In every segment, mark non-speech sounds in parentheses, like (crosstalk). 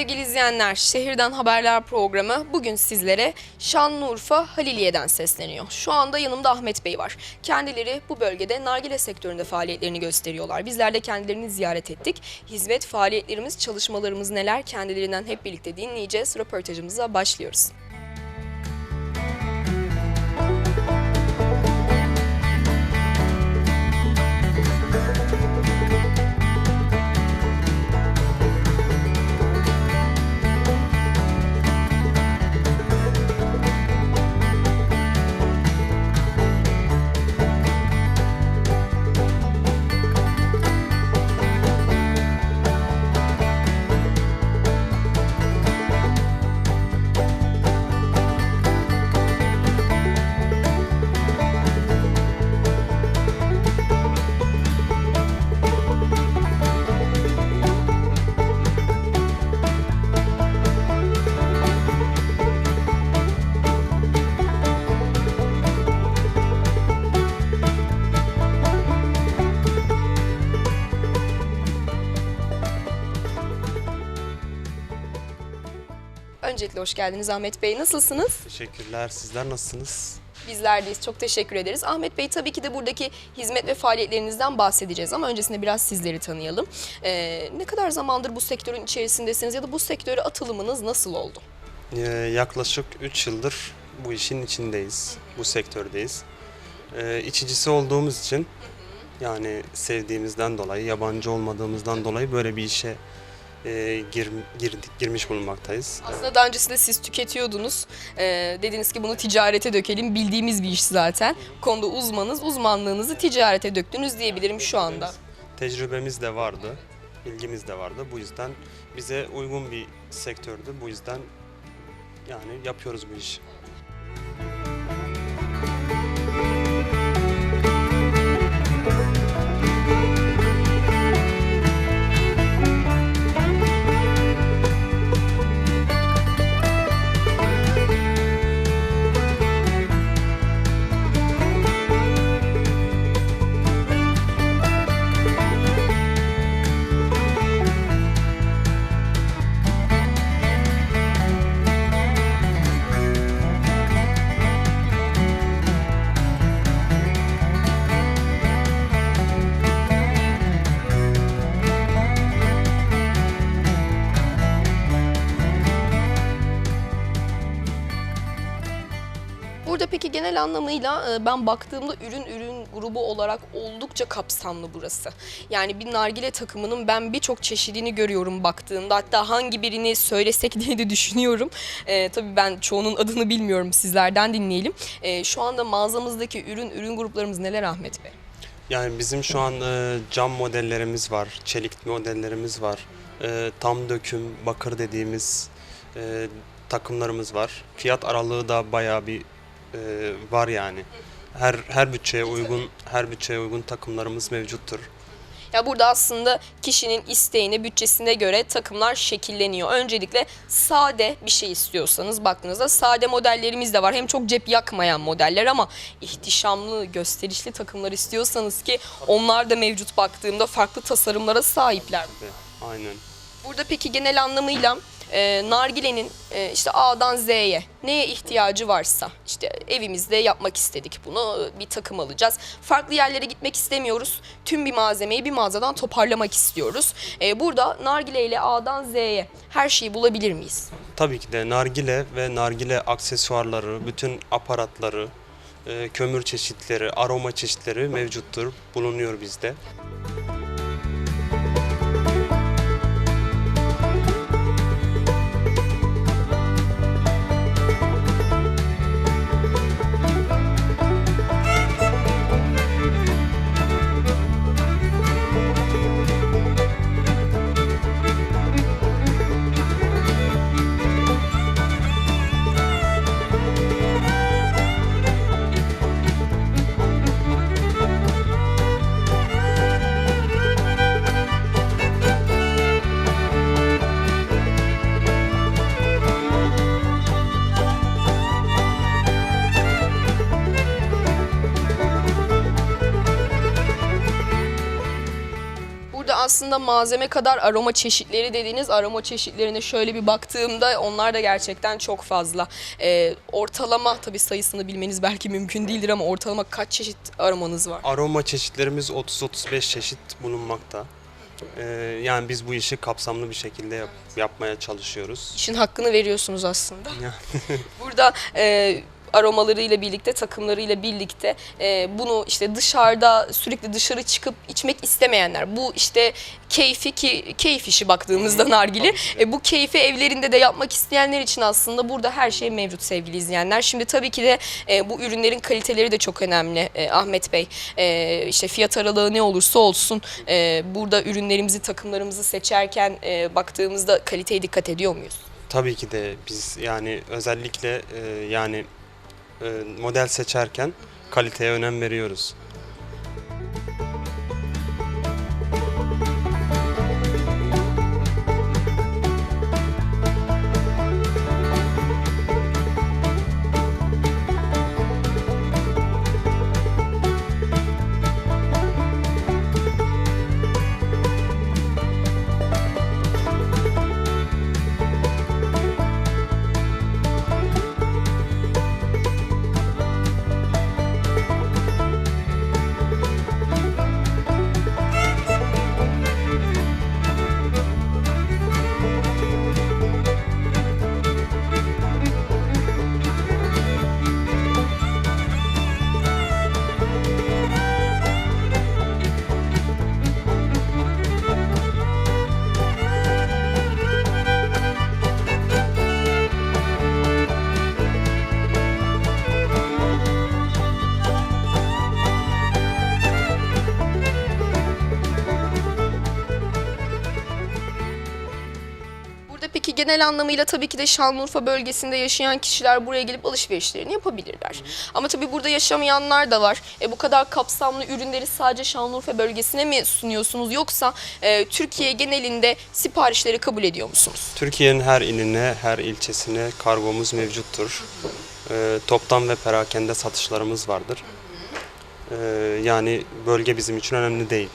sevgili izleyenler. Şehirden Haberler programı bugün sizlere Şanlıurfa Haliliye'den sesleniyor. Şu anda yanımda Ahmet Bey var. Kendileri bu bölgede nargile sektöründe faaliyetlerini gösteriyorlar. Bizler de kendilerini ziyaret ettik. Hizmet faaliyetlerimiz, çalışmalarımız neler kendilerinden hep birlikte dinleyeceğiz. Röportajımıza başlıyoruz. Öncelikle hoş geldiniz Ahmet Bey. Nasılsınız? Teşekkürler. Sizler nasılsınız? Bizlerdeyiz. Çok teşekkür ederiz. Ahmet Bey tabii ki de buradaki hizmet ve faaliyetlerinizden bahsedeceğiz ama öncesinde biraz sizleri tanıyalım. Ee, ne kadar zamandır bu sektörün içerisindesiniz ya da bu sektöre atılımınız nasıl oldu? Ee, yaklaşık 3 yıldır bu işin içindeyiz. Bu sektördeyiz. Ee, içicisi olduğumuz için yani sevdiğimizden dolayı, yabancı olmadığımızdan dolayı böyle bir işe e, gir, girdik, girmiş bulunmaktayız. Aslında daha öncesinde siz tüketiyordunuz. Ee, dediniz ki bunu ticarete dökelim. Bildiğimiz bir iş zaten. Konuda uzmanız. Uzmanlığınızı ticarete döktünüz diyebilirim şu anda. Tecrübemiz de vardı, ilgimiz de vardı. Bu yüzden bize uygun bir sektördü. Bu yüzden yani yapıyoruz bu işi. Genel anlamıyla e, ben baktığımda ürün ürün grubu olarak oldukça kapsamlı burası. Yani bir nargile takımının ben birçok çeşidini görüyorum baktığımda. Hatta hangi birini söylesek (laughs) diye de düşünüyorum. E, tabii ben çoğunun adını bilmiyorum sizlerden dinleyelim. E, şu anda mağazamızdaki ürün ürün gruplarımız neler Ahmet Bey? Yani bizim şu an e, cam modellerimiz var, çelik modellerimiz var, e, tam döküm, bakır dediğimiz e, takımlarımız var. Fiyat aralığı da bayağı bir e, var yani. Her her bütçeye uygun her bütçeye uygun takımlarımız mevcuttur. Ya burada aslında kişinin isteğine, bütçesine göre takımlar şekilleniyor. Öncelikle sade bir şey istiyorsanız baktığınızda sade modellerimiz de var. Hem çok cep yakmayan modeller ama ihtişamlı, gösterişli takımlar istiyorsanız ki onlar da mevcut baktığımda farklı tasarımlara sahipler. Aynen. Burada peki genel anlamıyla e, nargilenin e, işte A'dan Z'ye neye ihtiyacı varsa işte evimizde yapmak istedik bunu bir takım alacağız. Farklı yerlere gitmek istemiyoruz. Tüm bir malzemeyi bir mağazadan toparlamak istiyoruz. E, burada nargile ile A'dan Z'ye her şeyi bulabilir miyiz? Tabii ki de nargile ve nargile aksesuarları, bütün aparatları, e, kömür çeşitleri, aroma çeşitleri mevcuttur, bulunuyor bizde. Aslında malzeme kadar aroma çeşitleri dediğiniz aroma çeşitlerine şöyle bir baktığımda onlar da gerçekten çok fazla. Ee, ortalama tabii sayısını bilmeniz belki mümkün değildir ama ortalama kaç çeşit aromanız var? Aroma çeşitlerimiz 30-35 çeşit bulunmakta. Ee, yani biz bu işi kapsamlı bir şekilde yap- yapmaya çalışıyoruz. İşin hakkını veriyorsunuz aslında. (laughs) Burada e, aromalarıyla birlikte, takımlarıyla birlikte e, bunu işte dışarıda sürekli dışarı çıkıp içmek istemeyenler. Bu işte keyfi ki keyif işi baktığımızda nargile. E, bu keyfi evlerinde de yapmak isteyenler için aslında burada her şey mevcut sevgili izleyenler. Şimdi tabii ki de e, bu ürünlerin kaliteleri de çok önemli e, Ahmet Bey. E, işte fiyat aralığı ne olursa olsun e, burada ürünlerimizi, takımlarımızı seçerken e, baktığımızda kaliteye dikkat ediyor muyuz? Tabii ki de biz yani özellikle e, yani model seçerken kaliteye önem veriyoruz. Genel anlamıyla tabii ki de Şanlıurfa bölgesinde yaşayan kişiler buraya gelip alışverişlerini yapabilirler. Ama tabii burada yaşamayanlar da var. E, bu kadar kapsamlı ürünleri sadece Şanlıurfa bölgesine mi sunuyorsunuz yoksa e, Türkiye genelinde siparişleri kabul ediyor musunuz? Türkiye'nin her iline, her ilçesine kargomuz mevcuttur. Ee, toptan ve perakende satışlarımız vardır. Ee, yani bölge bizim için önemli değil.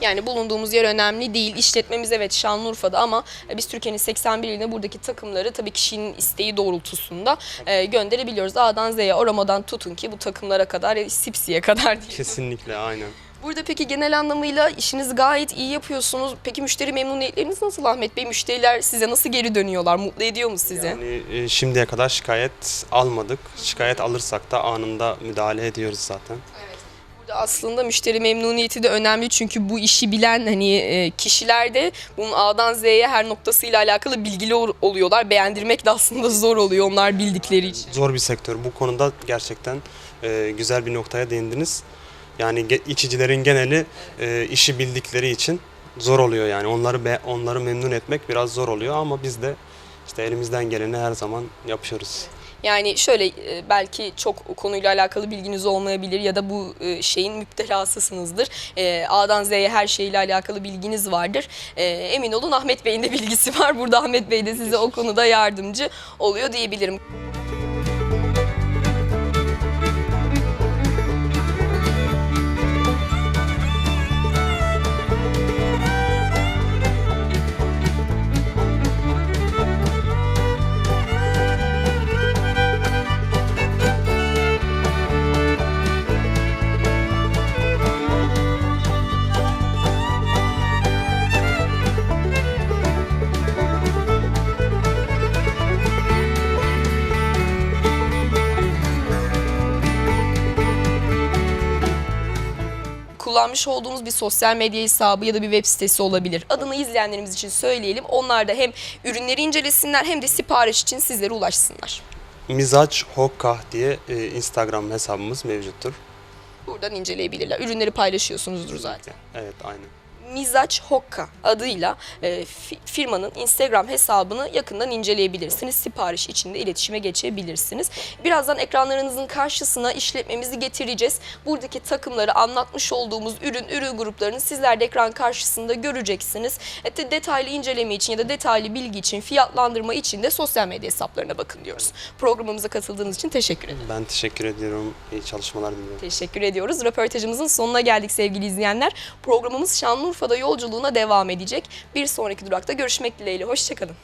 Yani bulunduğumuz yer önemli değil. İşletmemiz evet Şanlıurfa'da ama e, biz Türkiye'nin 81 iline buradaki takımları tabii kişinin isteği doğrultusunda e, gönderebiliyoruz. A'dan Z'ye aromadan tutun ki bu takımlara kadar e, sipsiye kadar diye. Kesinlikle aynen. Burada peki genel anlamıyla işinizi gayet iyi yapıyorsunuz. Peki müşteri memnuniyetleriniz nasıl Ahmet Bey? Müşteriler size nasıl geri dönüyorlar? Mutlu ediyor mu sizi? Yani e, şimdiye kadar şikayet almadık. Şikayet alırsak da anında müdahale ediyoruz zaten. Burada aslında müşteri memnuniyeti de önemli çünkü bu işi bilen hani e, kişiler de bunun A'dan Z'ye her noktasıyla alakalı bilgili ol- oluyorlar. Beğendirmek de aslında zor oluyor onlar bildikleri için. Zor bir sektör. Bu konuda gerçekten e, güzel bir noktaya değindiniz. Yani içicilerin geneli e, işi bildikleri için zor oluyor yani. Onları be- onları memnun etmek biraz zor oluyor ama biz de işte elimizden geleni her zaman yapıyoruz. Yani şöyle e, belki çok konuyla alakalı bilginiz olmayabilir ya da bu e, şeyin müptelasısınızdır. E, A'dan Z'ye her şeyle alakalı bilginiz vardır. Emin olun Ahmet Bey'in de bilgisi var. Burada Ahmet Bey de size o konuda yardımcı oluyor diyebilirim. Kullanmış olduğumuz bir sosyal medya hesabı ya da bir web sitesi olabilir. Adını izleyenlerimiz için söyleyelim. Onlar da hem ürünleri incelesinler hem de sipariş için sizlere ulaşsınlar. Mizaç Hokkah diye e, Instagram hesabımız mevcuttur. Buradan inceleyebilirler. Ürünleri paylaşıyorsunuzdur zaten. Evet aynen. Mizaç Hokka adıyla e, fi- firmanın Instagram hesabını yakından inceleyebilirsiniz. Sipariş için de iletişime geçebilirsiniz. Birazdan ekranlarınızın karşısına işletmemizi getireceğiz. Buradaki takımları anlatmış olduğumuz ürün ürün gruplarını sizler de ekran karşısında göreceksiniz. E, de- detaylı inceleme için ya da detaylı bilgi için, fiyatlandırma için de sosyal medya hesaplarına bakın diyoruz. Programımıza katıldığınız için teşekkür ederim. Ben teşekkür ediyorum. İyi çalışmalar diliyorum. Teşekkür ediyoruz. Röportajımızın sonuna geldik sevgili izleyenler. Programımız Şanlıurfa Urfa'da yolculuğuna devam edecek. Bir sonraki durakta görüşmek dileğiyle. Hoşçakalın.